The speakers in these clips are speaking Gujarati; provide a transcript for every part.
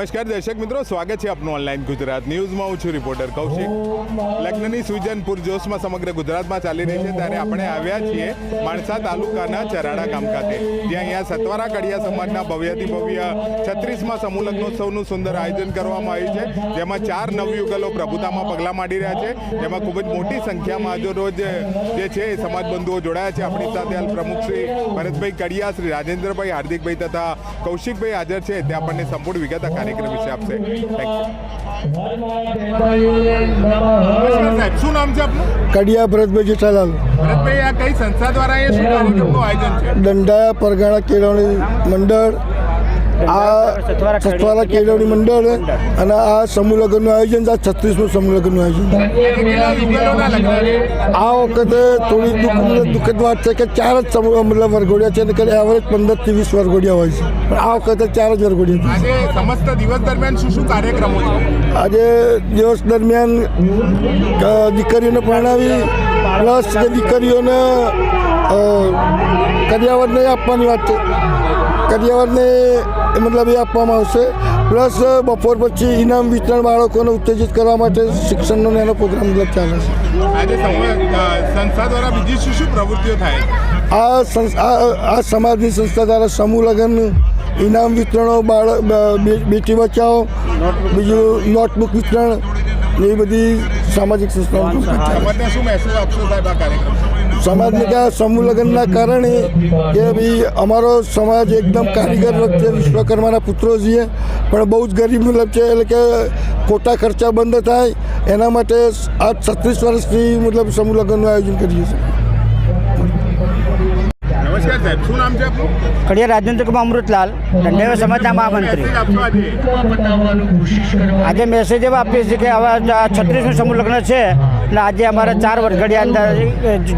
નમસ્કાર દર્શક મિત્રો, સ્વાગત છે આપનું ઓનલાઈન ગુજરાત ન્યૂઝમાં. હું છું રિપોર્ટર કૌશિક. લગ્નની સૂજન પૂરજોશમાં સમગ્ર ગુજરાતમાં ચાલી રહી છે. ત્યારે આપણે આવ્યા છીએ માણસા તાલુકાના ચરાડા ગામ ખાતે. જ્યાં અહીંયા સતવારા કડિયા સમાજના ભવ્યથી ભવ્ય છત્રીસમાં સમૂહ લગ્નોત્સવનું સુંદર આયોજન કરવામાં આવ્યું છે. જેમાં ચાર નવયુગલો પ્રભુતામાં પગલાં માંડી રહ્યા છે. જેમાં ખૂબ જ મોટી સંખ્યામાં આજે રોજ જે છે સમાજ બંધુઓ જોડાયા છે. આપણી સાથે હાલ પ્રમુખ શ્રી ભરતભાઈ કડિયા, શ્રી રાજેન્દ્રભાઈ હાર્દિકભાઈ તથા કૌશિકભાઈ હાજર છે. તે આપણને સંપૂર્ણ વિગત આ કાર્યક્રમ વિશે આપશે સાહેબ શું નામ છે આપનું? કડિયા ભરતભાઈ જેઠાલાલ. ભરતભાઈ આ કઈ સંસ્થા દ્વારા શું કાર્યક્રમનું આયોજન છે? દંડાયા પરગાણા કેળવણી મંડળ આ સતવારા કેળવણી મંડળ અને આ સમૂહ લગ્નનું આયોજન આ છત્રીસમું સમૂહ લગ્નનું આયોજન. આ વખતે થોડી દુઃખ દુઃખદ વાત છે કે ચાર જ સમૂહ મતલબ વરઘોડિયા છે અને એવરેજ પંદરથી વીસ વરઘોડિયા હોય છે. પણ આ વખતે ચાર જ વરઘોડિયા આજે સમસ્ત દિવસ દરમિયાન શું શું કાર્યક્રમો આજે દિવસ દરમિયાન દીકરીઓને પરણાવી પ્લસ જે દીકરીઓને કરિયાવર નહીં આપવાની વાત છે. કરિયાવરને મતલબ એ આપવામાં આવશે. પ્લસ બપોર પછી ઇનામ વિતરણ બાળકોને ઉત્તેજિત કરવા માટે શિક્ષણનો એનો પ્રોગ્રામ મતલબ ચાલે છે. આજે સંસ્થા દ્વારા બીજી શું શું પ્રવૃત્તિઓ થાય? આ આ સમાજની સંસ્થા દ્વારા સમૂહ લગ્ન ઇનામ વિતરણો બાળક બેટી બચાવો બીજું નોટબુક વિતરણ એ બધી સામાજિક સંસ્થાઓ સમાજને શું મેસેજ આપશો સાહેબ આ કાર્યક્રમ? સમાજને કે આ સમૂહ લગ્નના કારણે કે ભાઈ અમારો સમાજ એકદમ કારીગર વખતે વિશ્વકર્માના પુત્રો છીએ પણ બહુ જ ગરીબ મતલબ છે એટલે કે ખોટા ખર્ચા બંધ થાય. એના માટે આ છત્રીસ વર્ષથી મતલબ સમૂહ લગ્નનું આયોજન કરીએ છીએ. સાહેબ શું નામ છે આપનું? કડિયા રાજેન્દ્ર કુમાર અમૃતલાલ દંડેવ સમાજના મહામંત્રી. આજે? મેસેજ એવો આપીએ છીએ કે હવે છત્રીસનું સમૂહ લગ્ન છે અને આજે અમારા ચાર વરઘડિયા અંદર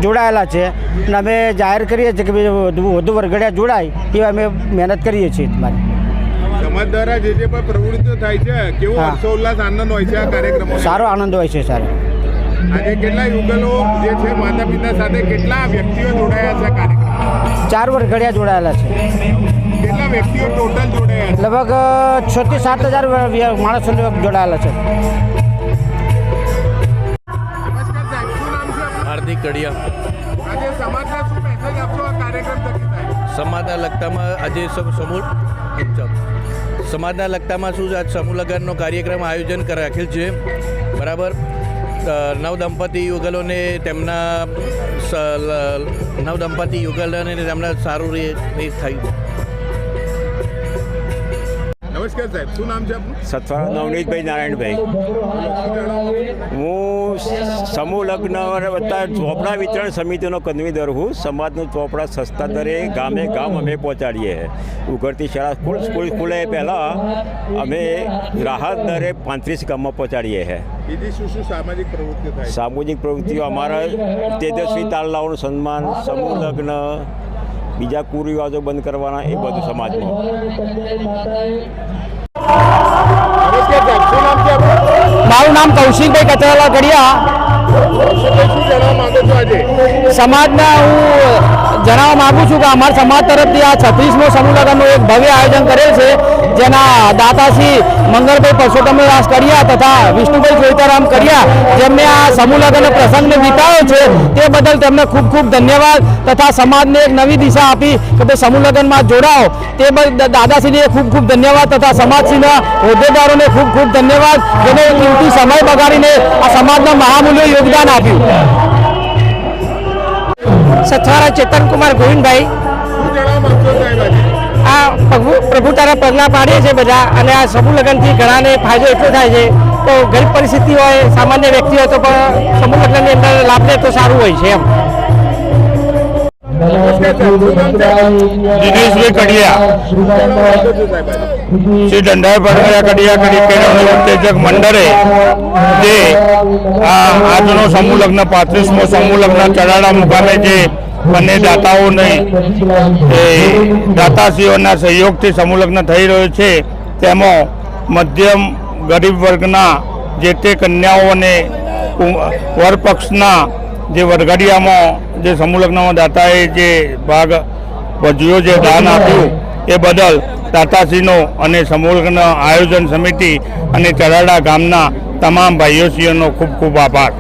જોડાયેલા છે. અને અમે જાહેર કરીએ છીએ કે વધુ વધુ વરઘડિયા જોડાય એવા અમે મહેનત કરીએ છીએ તમારી. સમાજ દ્વારા જે જે પણ પ્રવૃત્તિઓ થાય છે કેવો હર્ષોલ્લાસ આનંદ હોય છે આ કાર્યક્રમો સારો આનંદ હોય છે સારો. આજે કેટલા યુગલો જે છે માતા પિતા સાથે કેટલા વ્યક્તિઓ જોડાયા છે કાર્યક્રમ ચાર વરઘડિયા જોડાયેલા છે. કેટલા વ્યક્તિઓ ટોટલ જોડાયા છે? લગભગ છ થી સાત હજાર માણસો જોડાયેલા છે. નમસ્કાર સાહેબ શું નામ છે આપનું હાર્દિક કડિયા આજે સમાજને લગતામાં આજે સમ- સમૂહ સમાજના લગતામાં શું છે? આજ સમૂહ લગ્નનો કાર્યક્રમ આયોજન કર રાખેલ છે. બરાબર? નવ દંપતી યુગલોને તેમના નવ દંપતી યુગલોને તેમના સારું રે એ થયું. નમસ્કાર સાહેબ શું નામ છે આપનું? સત્વા નવનીતભાઈ નારાયણભાઈ. સમૂહ લગ્ન વત્તા ચોપડા વિતરણ સમિતિનો કન્વીનર હું. સમાજનું ચોપડા સસ્તા દરે ગામે ગામ અમે પહોંચાડીએ. ઉઘડતી શાળા સ્કૂલ સ્કૂલ ખુલે પહેલાં અમે રાહત દરે પાંત્રીસ ગામમાં પહોંચાડીએ છે? સામાજિક પ્રવૃત્તિઓ અમારા તેજસ્વી તાલલાઓનું સન્માન સમૂહ લગ્ન બીજા કુરિવાજો બંધ કરવાના એ બધું સમાજમાં. મારું નામ કૌશિકભાઈ કચરાલા કડિયા સમાજના હું જણાવવા માગું છું કે અમારા સમાજ તરફથી આ છત્રીસમો સમૂહ લગ્નનું એક ભવ્ય આયોજન કરેલ છે, જેના દાતાશ્રી મંગળભાઈ પરસોત્તમદાસ કડિયા તથા વિષ્ણુભાઈ ચોઈતારામ કડિયા જેમને આ સમૂહ લગ્ન પ્રસંગને વિતાવ્યો છે, તે બદલ તેમને ખૂબ ખૂબ ધન્યવાદ તથા સમાજને એક નવી દિશા આપી કે ભાઈ સમૂહ લગ્નમાં જોડાઓ. તે બદલ દાદાશ્રીને ખૂબ ખૂબ ધન્યવાદ તથા સમાજશ્રીના હોદ્દેદારોને ખૂબ ખૂબ ધન્યવાદ. જેને કિંમતી સમય બગાડીને આ સમાજના મહામૂલ્ય યોગદાન આપ્યું. સથવારા ચેતનકુમાર ગોવિંદભાઈ. આ પ્રભુ પ્રભુ તારા પગલાં પાડીએ છીએ બધા અને આ સમૂહ લગ્નથી ઘણાને ફાયદો એટલો થાય છે તો ગરીબ પરિસ્થિતિ હોય, સામાન્ય વ્યક્તિ હોય તો પણ સમૂહ લગ્નની અંદર લાભ લે તો સારું હોય છે એમ. છે કડિયા. છો શ્રી દંડાઈ પડઘડિયા કડિયા કડી કેળવણી ઉત્તેજક મંડળે જે આ આજનો સમૂહ લગ્ન પાંત્રીસમો સમૂહ લગ્ન ચડાડા મુકામે જે બંને દાતાઓને દાતાશ્રીઓના સહયોગથી સમૂહ લગ્ન થઈ રહ્યો છે. તેમાં મધ્યમ ગરીબ વર્ગના જે તે કન્યાઓને વરપક્ષના જે વરઘડિયામાં જે સમૂહ લગ્નમાં દાતાએ જે ભાગ ભજ્યો જે દાન આપ્યું, એ બદલ દાતાશ્રીનો અને સમૂહ લગ્ન આયોજન સમિતિ અને ચરાડા ગામના તમામ ભાઈઓશ્રીઓનો ખૂબ ખૂબ આભાર.